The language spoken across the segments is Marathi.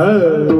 Hello.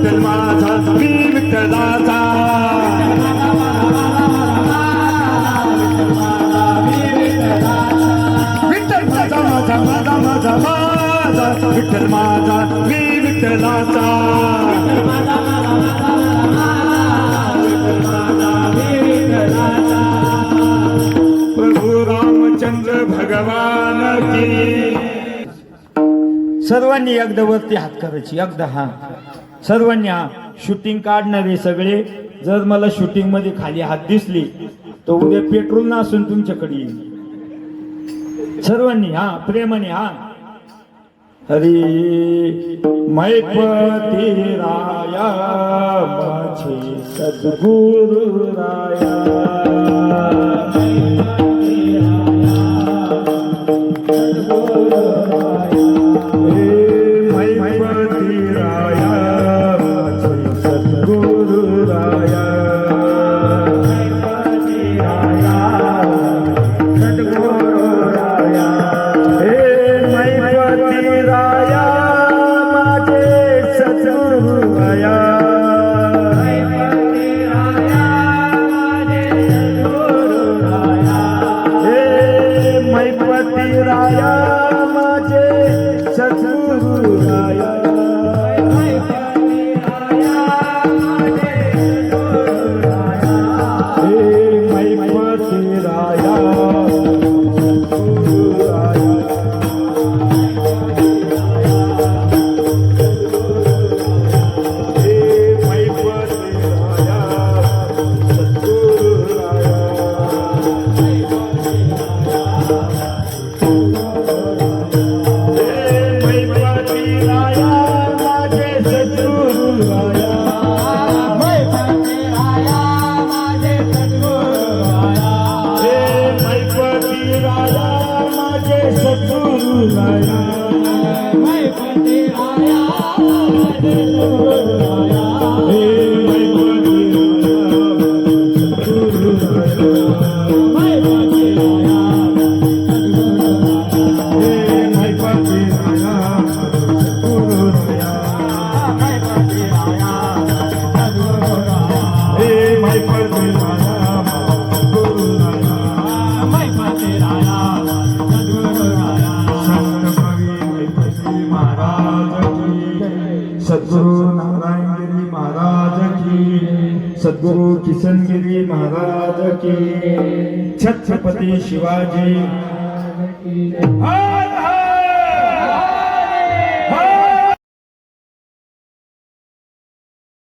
विठ्ठल माझा मी विठ्ठलाचा विठ्ठल माझा माझा माझा माझा माझा. विठ्ठल माझा मी विठ्ठलाचा. प्रभू रामचंद्र भगवान की. सर्वांनी एकदा वरती हात करायची. एकदा हा सर्वांना शूटिंग काढणारे सगळे. जर मला शूटिंगमध्ये खाली हात दिसली तर उद्या पेट्रोल ना असून तुमच्याकडे येईल. सर्वांनी हा प्रेमाने हा. अरे मैपती राया सद्गुरु राया. सद्गुरु सद्गुरु किसनगिरी महाराज की। छत्रपती शिवाजी। हा